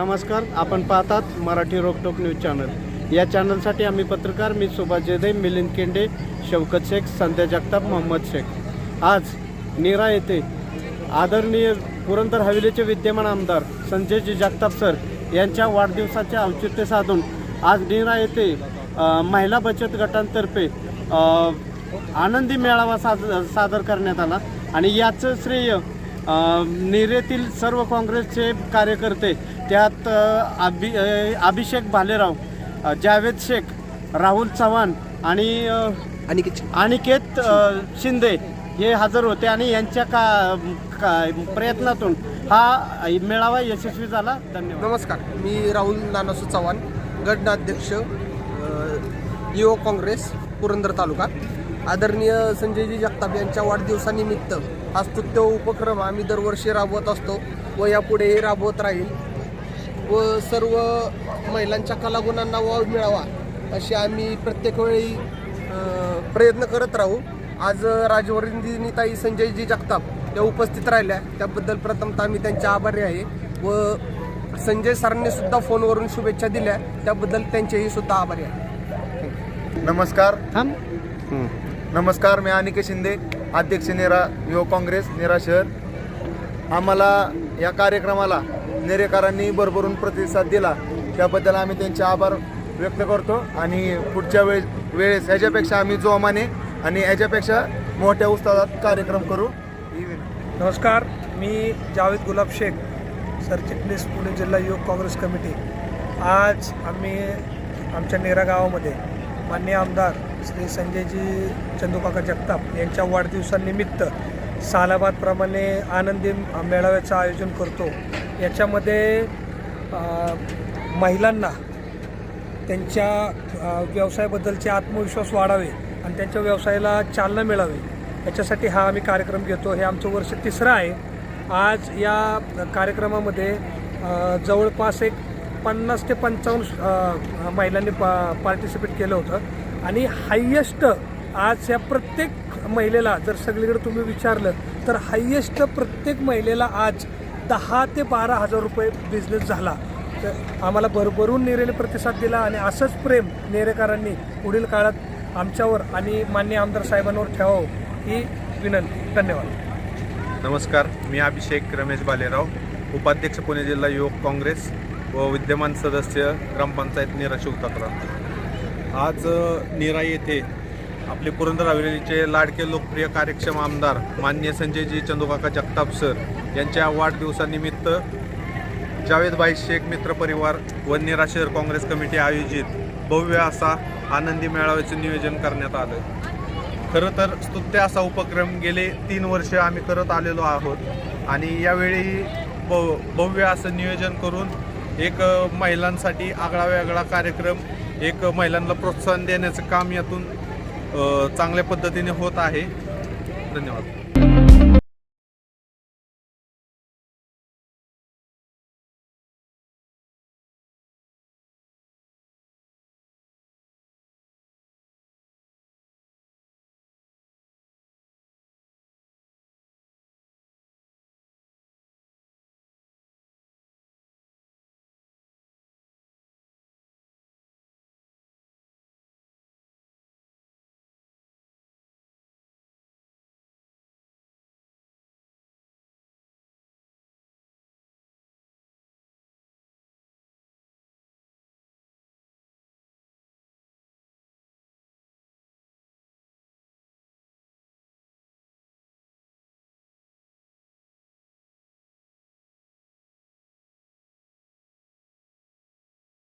नमस्कार आपण पाहतात मराठी रोकटोक न्यूज चॅनल. या चॅनलसाठी आम्ही पत्रकार मी सुभाष जेदे मिलिंद केंडे शौकत शेख संध्या जगताप मोहम्मद शेख. आज नीरा येथे आदरणीय पुरंदर हवेलीचे विद्यमान आमदार संजयजी जगताप सर यांच्या वाढदिवसाचे औचित्य साधून आज नीरा येथे महिला बचत गटांतर्फे आनंदी मेळावा साज सादर करण्यात आला. आणि याचं श्रेय निरेतील सर्व काँग्रेसचे कार्यकर्ते त्यात अभि अभिषेक भालेराव जावेद शेख राहुल चव्हाण आणि अनिकेत अ, शिंदे हे हजर होते आणि यांच्या का का- प्रयत्नातून हा मेळावा यशस्वी झाला. धन्यवाद. नमस्कार. मी राहुल नानासू चव्हाण गटनाध्यक्ष युवक काँग्रेस पुरंदर तालुका. आदरणीय संजयजी जगताप यांच्या वाढदिवसानिमित्त हा स्तुत्य उपक्रम आम्ही दरवर्षी राबवत असतो व यापुढेही राबवत राहील. व सर्व महिलांच्या कलागुणांना वाव मिळावा अशी आम्ही प्रत्येक वेळी प्रयत्न करत राहू. आज राजवर्णिनीताई संजयजी जगताप या उपस्थित राहिल्या. त्याबद्दल प्रथमतः मी त्यांचे आभारी आहे. व संजय सरांनी सुद्धा फोनवरून शुभेच्छा दिल्या. त्याबद्दल त्यांचेही सुद्धा आभारी आहे. नमस्कार. नमस्कार मी अनिकेत शिंदे. अध्यक्ष नेरा युवक काँग्रेस नेरा शहर. आम्हाला या कार्यक्रमाला नेरेकरांनी भरभरून प्रतिसाद दिला. त्याबद्दल आम्ही त्यांचे आभार व्यक्त करतो आणि पुढच्या वेळेस वेळेस ह्याच्यापेक्षा आम्ही जोमाने आणि ह्याच्यापेक्षा मोठ्या उत्साहात कार्यक्रम करू. नमस्कार मी जावेद गुलाब शेख सरचिटणीस पुणे जिल्हा युवक काँग्रेस कमिटी. आज आम्ही आमच्या नेरा गावामध्ये मान्य आमदार श्री संजयजी चंदूकाका जगताप यांच्या वाढदिवसानिमित्त सालाबादप्रमाणे आनंदी मेळाव्याचं आयोजन करतो. याच्यामध्ये महिलांना त्यांच्या व्यवसायाबद्दलचे आत्मविश्वास वाढावे आणि त्यांच्या व्यवसायाला चालना मिळावी. याच्यासाठी हा आम्ही कार्यक्रम घेतो. हे आमचं वर्ष तिसरं आहे. आज या कार्यक्रमामध्ये जवळपास एक पन्नास ते पंचावन्न महिलांनी पा पार्टिसिपेट केलं होतं. आणि हायेस्ट आज या प्रत्येक महिलेला जर सगळीकडे तुम्ही विचारलं तर हायेस्ट प्रत्येक महिलेला आज दहा ते बारा हजार रुपये बिझनेस झाला. तर आम्हाला भरभरून नेरेने प्रतिसाद दिला आणि असंच प्रेम नेरेकरांनी पुढील काळात आमच्यावर आणि मान्य आमदार साहेबांवर ठेवावं ही विनंती. धन्यवाद. नमस्कार मी अभिषेक रमेश बालेराव उपाध्यक्ष पुणे जिल्हा युवक काँग्रेस व विद्यमान सदस्य ग्रामपंचायत निरा शिवतात्रा आज निरा येथे आपले पुरंदर हवेलीचे लाडके लोकप्रिय कार्यक्षम आमदार मान्य संजयजी चंदूकाका जगताप सर यांच्या वाढदिवसानिमित्त जावेदभाई शेख मित्र परिवार व निरा शहर काँग्रेस कमिटी आयोजित भव्य असा आनंदी मेळाव्याचं नियोजन करण्यात आलं. खरं तर स्तुत्य असा उपक्रम गेले तीन वर्ष आम्ही करत आलेलो आहोत आणि यावेळी भव्य असं नियोजन करून एक महिलांसाठी आगळा वेगळा कार्यक्रम एक महिलांना प्रोत्साहन देण्याचं काम यातून चांगल्या पद्धतीने होत आहे. धन्यवाद.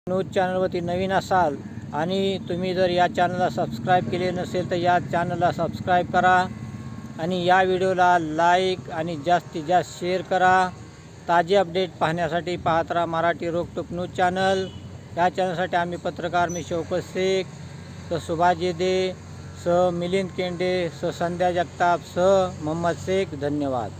न्यूज चॅनलवरती नवीन असाल आणि तुम्ही जर या चॅनलला सबस्क्राईब केले नसेल तर या चॅनलला सबस्क्राईब करा आणि या व्हिडिओला लाईक आणि जास्तीत जास्त शेअर करा. ताजे अपडेट पाहण्यासाठी पाहत राहा मराठी रोकटोक न्यूज चॅनल. या चॅनलसाठी आम्ही पत्रकार मी शौकत शेख स सुभाजी दे स मिलिंद केंडे स संध्या जगताप स मोहम्मद शेख. धन्यवाद.